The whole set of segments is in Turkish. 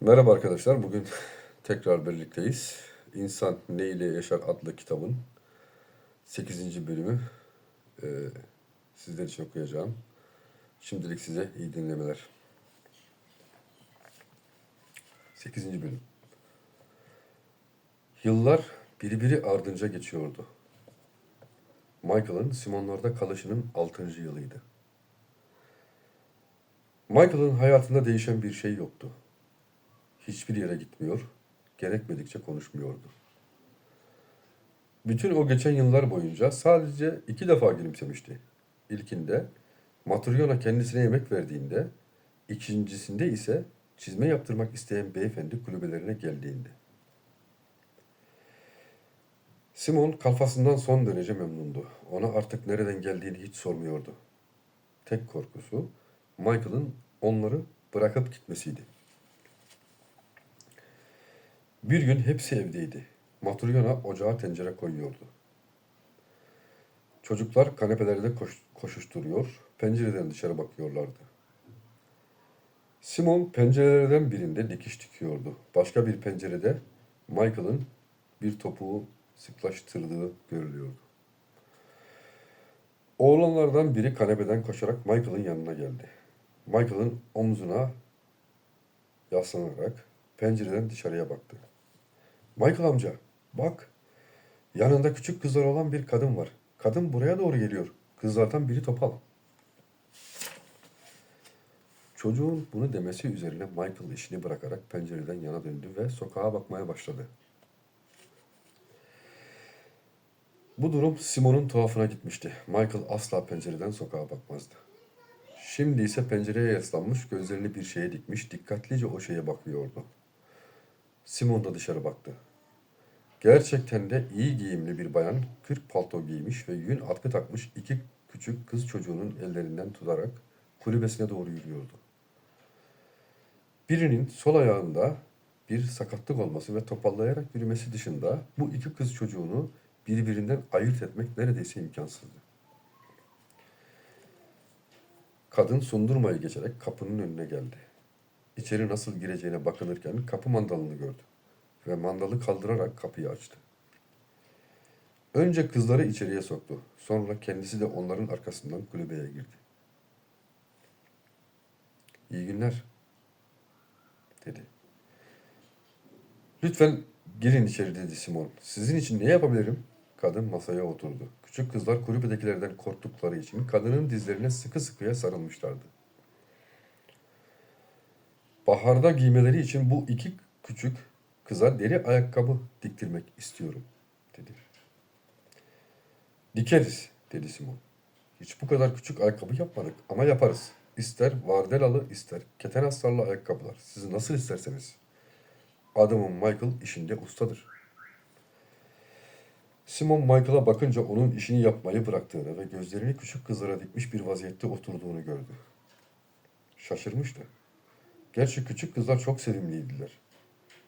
Merhaba arkadaşlar. Bugün tekrar birlikteyiz. İnsan Ne ile Yaşar adlı kitabın 8. bölümü e, sizler için okuyacağım. Şimdilik size iyi dinlemeler. 8. bölüm. Yıllar biri ardınca geçiyordu. Michael'ın Simonlarda kalışının 6. yılıydı. Michael'ın hayatında değişen bir şey yoktu. Hiçbir yere gitmiyor, gerekmedikçe konuşmuyordu. Bütün o geçen yıllar boyunca sadece iki defa gülümsemişti. İlkinde Matryona kendisine yemek verdiğinde, ikincisinde ise çizme yaptırmak isteyen beyefendi kulübelerine geldiğinde. Simon kalfasından son derece memnundu. Ona artık nereden geldiğini hiç sormuyordu. Tek korkusu Michael'ın onları bırakıp gitmesiydi. Bir gün hepsi evdeydi. Matryona ocağa tencere koyuyordu. Çocuklar kanepelerde koş- koşuşturuyor, pencereden dışarı bakıyorlardı. Simon pencerelerden birinde dikiş dikiyordu. Başka bir pencerede Michael'ın bir topuğu sıklaştırdığı görülüyordu. Oğlanlardan biri kanepeden koşarak Michael'ın yanına geldi. Michael'ın omzuna yaslanarak pencereden dışarıya baktı. Michael amca, bak. Yanında küçük kızlar olan bir kadın var. Kadın buraya doğru geliyor. Kızlardan biri topal. Çocuğun bunu demesi üzerine Michael işini bırakarak pencereden yana döndü ve sokağa bakmaya başladı. Bu durum Simon'un tuhafına gitmişti. Michael asla pencereden sokağa bakmazdı. Şimdi ise pencereye yaslanmış, gözlerini bir şeye dikmiş, dikkatlice o şeye bakıyordu. Simon da dışarı baktı. Gerçekten de iyi giyimli bir bayan, kırk palto giymiş ve yün atkı takmış iki küçük kız çocuğunun ellerinden tutarak kulübesine doğru yürüyordu. Birinin sol ayağında bir sakatlık olması ve topallayarak yürümesi dışında bu iki kız çocuğunu birbirinden ayırt etmek neredeyse imkansızdı. Kadın sundurmayı geçerek kapının önüne geldi. İçeri nasıl gireceğine bakınırken kapı mandalını gördü ve mandalı kaldırarak kapıyı açtı. Önce kızları içeriye soktu. Sonra kendisi de onların arkasından kulübeye girdi. İyi günler, dedi. Lütfen girin içeri dedi Simon. Sizin için ne yapabilirim? Kadın masaya oturdu. Küçük kızlar kulübedekilerden korktukları için kadının dizlerine sıkı sıkıya sarılmışlardı. Baharda giymeleri için bu iki küçük kıza deri ayakkabı diktirmek istiyorum, dedi. Dikeriz, dedi Simon. Hiç bu kadar küçük ayakkabı yapmadık ama yaparız. İster vardelalı, ister keten astarlı ayakkabılar. Siz nasıl isterseniz. Adamım Michael işinde ustadır. Simon Michael'a bakınca onun işini yapmayı bıraktığını ve gözlerini küçük kızlara dikmiş bir vaziyette oturduğunu gördü. Şaşırmıştı. Gerçi küçük kızlar çok sevimliydiler.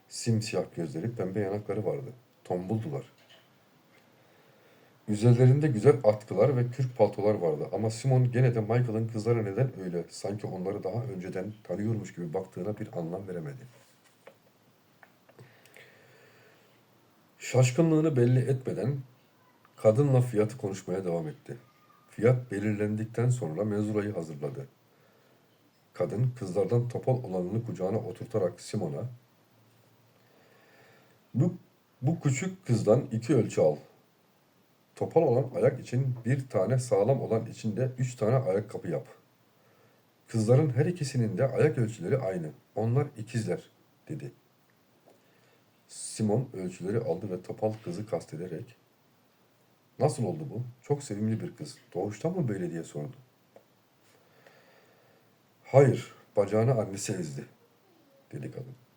Simsiyah gözleri, pembe yanakları vardı. Tombuldular. Üzerlerinde güzel atkılar ve kürk paltolar vardı ama Simon gene de Michael'ın kızlara neden öyle sanki onları daha önceden tanıyormuş gibi baktığına bir anlam veremedi. Şaşkınlığını belli etmeden kadınla fiyatı konuşmaya devam etti. Fiyat belirlendikten sonra mezurayı hazırladı. Kadın kızlardan topal olanını kucağına oturtarak Simon'a bu küçük kızdan iki ölçü al. Topal olan ayak için bir tane sağlam olan için de üç tane ayakkabı yap. Kızların her ikisinin de ayak ölçüleri aynı. Onlar ikizler, dedi. Simon ölçüleri aldı ve topal kızı kastederek Nasıl oldu bu? Çok sevimli bir kız. Doğuştan mı böyle diye sordu. Hayır, bacağını annesi ezdi, dedi kadın.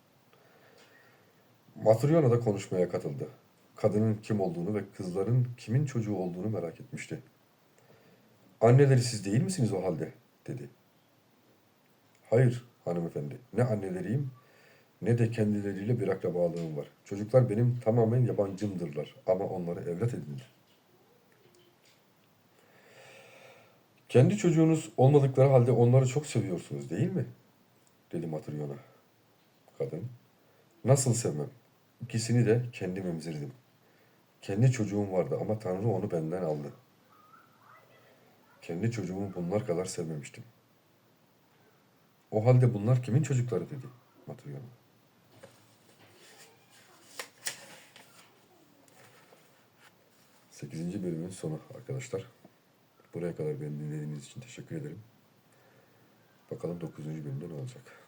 Matryona da konuşmaya katıldı. Kadının kim olduğunu ve kızların kimin çocuğu olduğunu merak etmişti. Anneleri siz değil misiniz o halde? dedi. Hayır hanımefendi, ne anneleriyim ne de kendileriyle bir akrabalığım var. Çocuklar benim tamamen yabancımdırlar ama onları evlat edindim. Kendi çocuğunuz olmadıkları halde onları çok seviyorsunuz değil mi? dedi Matryona. kadın. Nasıl sevmem? İkisini de kendim emzirdim. Kendi çocuğum vardı ama Tanrı onu benden aldı. Kendi çocuğumu bunlar kadar sevmemiştim. O halde bunlar kimin çocukları dedi Matryona. Sekizinci bölümün sonu arkadaşlar. Buraya kadar beni dinlediğiniz için teşekkür ederim. Bakalım dokuzuncu bölümde ne olacak.